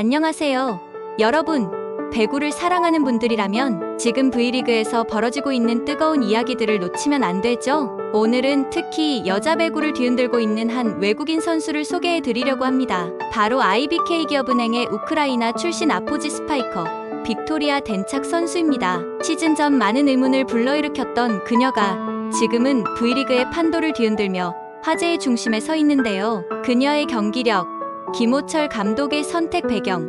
안녕하세요. 여러분, 배구를 사랑하는 분들이라면 지금 V리그에서 벌어지고 있는 뜨거운 이야기들을 놓치면 안 되죠? 오늘은 특히 여자 배구를 뒤흔들고 있는 한 외국인 선수를 소개해 드리려고 합니다. 바로 IBK 기업은행의 우크라이나 출신 아포지 스파이커 빅토리아 덴착 선수입니다. 시즌 전 많은 의문을 불러일으켰던 그녀가 지금은 V리그의 판도를 뒤흔들며 화제의 중심에 서 있는데요. 그녀의 경기력, 김호철 감독의 선택 배경,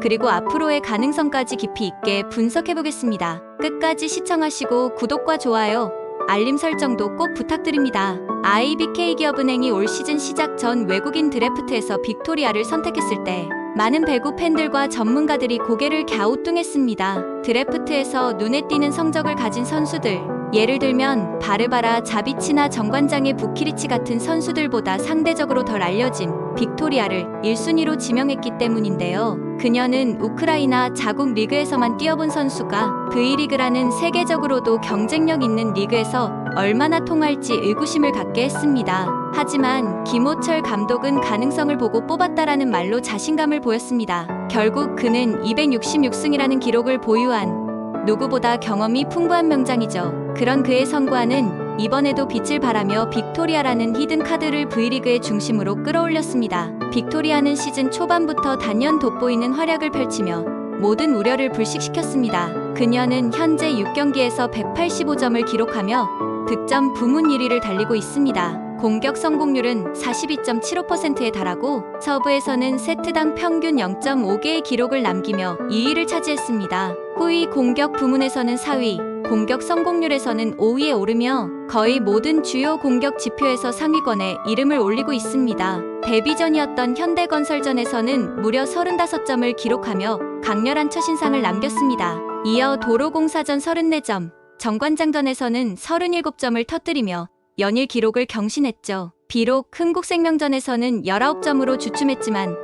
그리고 앞으로의 가능성까지 깊이 있게 분석해 보겠습니다. 끝까지 시청하시고 구독과 좋아요, 알림 설정도 꼭 부탁드립니다. IBK 기업은행이 올 시즌 시작 전 외국인 드래프트에서 빅토리아를 선택했을 때 많은 배구 팬들과 전문가들이 고개를 갸우뚱했습니다. 드래프트에서 눈에 띄는 성적을 가진 선수들, 예를 들면 바르바라 자비치나 정관장의 부키리치 같은 선수들보다 상대적으로 덜 알려진 빅토리아를 1순위로 지명했기 때문인데요. 그녀는 우크라이나 자국 리그에서만 뛰어본 선수가 V리그라는 세계적으로도 경쟁력 있는 리그에서 얼마나 통할지 의구심을 갖게 했습니다. 하지만 김호철 감독은 가능성을 보고 뽑았다라는 말로 자신감을 보였습니다. 결국 그는 266승이라는 기록을 보유한 누구보다 경험이 풍부한 명장이죠. 그런 그의 선구안은 이번에도 빛을 발하며 빅토리아라는 히든 카드를 V리그의 중심으로 끌어올렸습니다. 빅토리아는 시즌 초반부터 단연 돋보이는 활약을 펼치며 모든 우려를 불식시켰습니다. 그녀는 현재 6경기에서 185점을 기록하며 득점 부문 1위를 달리고 있습니다. 공격 성공률은 42.75%에 달하고 서브에서는 세트당 평균 0.5개의 기록을 남기며 2위를 차지했습니다. 후위 공격 부문에서는 4위, 공격 성공률에서는 5위에 오르며 거의 모든 주요 공격 지표에서 상위권에 이름을 올리고 있습니다. 데뷔전이었던 현대건설전에서는 무려 35점을 기록하며 강렬한 첫인상을 남겼습니다. 이어 도로공사전 34점, 정관장전에서는 37점을 터뜨리며 연일 기록을 경신했죠. 비록 흥국생명전에서는 19점으로 주춤했지만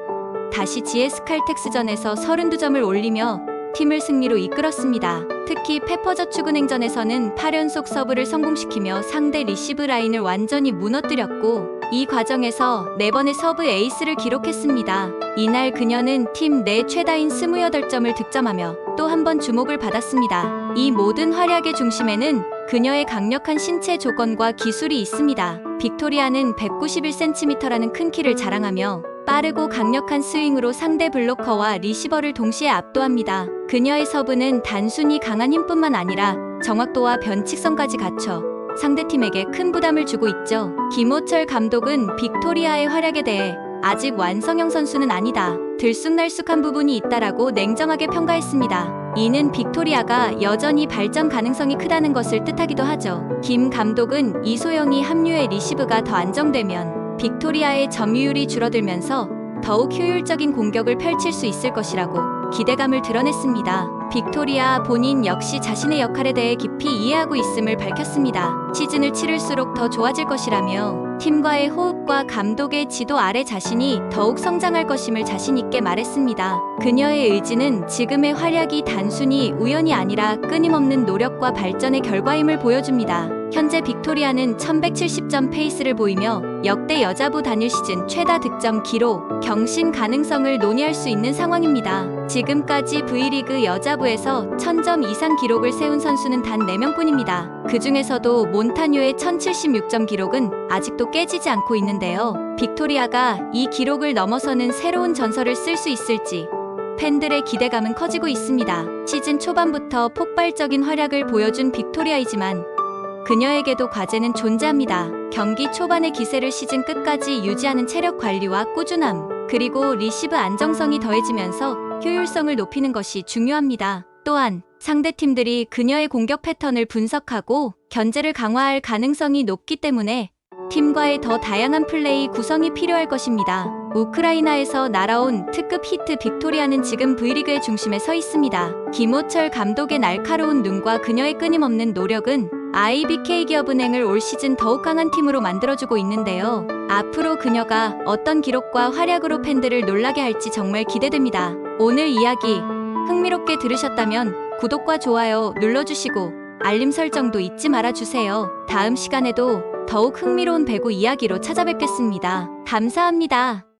다시 GS칼텍스전에서 32점을 올리며 팀을 승리로 이끌었습니다. 특히 페퍼저축은행전에서는 8연속 서브를 성공시키며 상대 리시브 라인을 완전히 무너뜨렸고 이 과정에서 4번의 서브 에이스를 기록했습니다. 이날 그녀는 팀 내 최다인 28점을 득점하며 또 한 번 주목을 받았습니다. 이 모든 활약의 중심에는 그녀의 강력한 신체 조건과 기술이 있습니다. 빅토리아는 191cm라는 큰 키를 자랑하며 빠르고 강력한 스윙으로 상대 블로커와 리시버를 동시에 압도합니다. 그녀의 서브는 단순히 강한 힘뿐만 아니라 정확도와 변칙성까지 갖춰 상대팀에게 큰 부담을 주고 있죠. 김호철 감독은 빅토리아의 활약에 대해 아직 완성형 선수는 아니다. 들쑥날쑥한 부분이 있다라고 냉정하게 평가했습니다. 이는 빅토리아가 여전히 발전 가능성이 크다는 것을 뜻하기도 하죠. 김 감독은 이소영이 합류해 리시브가 더 안정되면 빅토리아의 점유율이 줄어들면서 더욱 효율적인 공격을 펼칠 수 있을 것이라고 기대감을 드러냈습니다. 빅토리아 본인 역시 자신의 역할에 대해 깊이 이해하고 있음을 밝혔습니다. 시즌을 치를수록 더 좋아질 것이라며 팀과의 호흡과 감독의 지도 아래 자신이 더욱 성장할 것임을 자신있게 말했습니다. 그녀의 의지는 지금의 활약이 단순히 우연이 아니라 끊임없는 노력과 발전의 결과임을 보여줍니다. 현재 빅토리아는 1170점 페이스를 보이며 역대 여자부 단일 시즌 최다 득점 기록, 경신 가능성을 논의할 수 있는 상황입니다. 지금까지 V리그 여자부에서 1000점 이상 기록을 세운 선수는 단 4명뿐입니다. 그 중에서도 몬타뉴의 1076점 기록은 아직도 깨지지 않고 있는데요. 빅토리아가 이 기록을 넘어서는 새로운 전설을 쓸 수 있을지 팬들의 기대감은 커지고 있습니다. 시즌 초반부터 폭발적인 활약을 보여준 빅토리아이지만 그녀에게도 과제는 존재합니다. 경기 초반의 기세를 시즌 끝까지 유지하는 체력 관리와 꾸준함, 그리고 리시브 안정성이 더해지면서 효율성을 높이는 것이 중요합니다. 또한 상대 팀들이 그녀의 공격 패턴을 분석하고 견제를 강화할 가능성이 높기 때문에 팀과의 더 다양한 플레이 구성이 필요할 것입니다. 우크라이나에서 날아온 특급 히트 빅토리아는 지금 V리그의 중심에 서 있습니다. 김호철 감독의 날카로운 눈과 그녀의 끊임없는 노력은 IBK 기업은행을 올 시즌 더욱 강한 팀으로 만들어주고 있는데요. 앞으로 그녀가 어떤 기록과 활약으로 팬들을 놀라게 할지 정말 기대됩니다. 오늘 이야기 흥미롭게 들으셨다면 구독과 좋아요 눌러주시고 알림 설정도 잊지 말아주세요. 다음 시간에도 더욱 흥미로운 배구 이야기로 찾아뵙겠습니다. 감사합니다.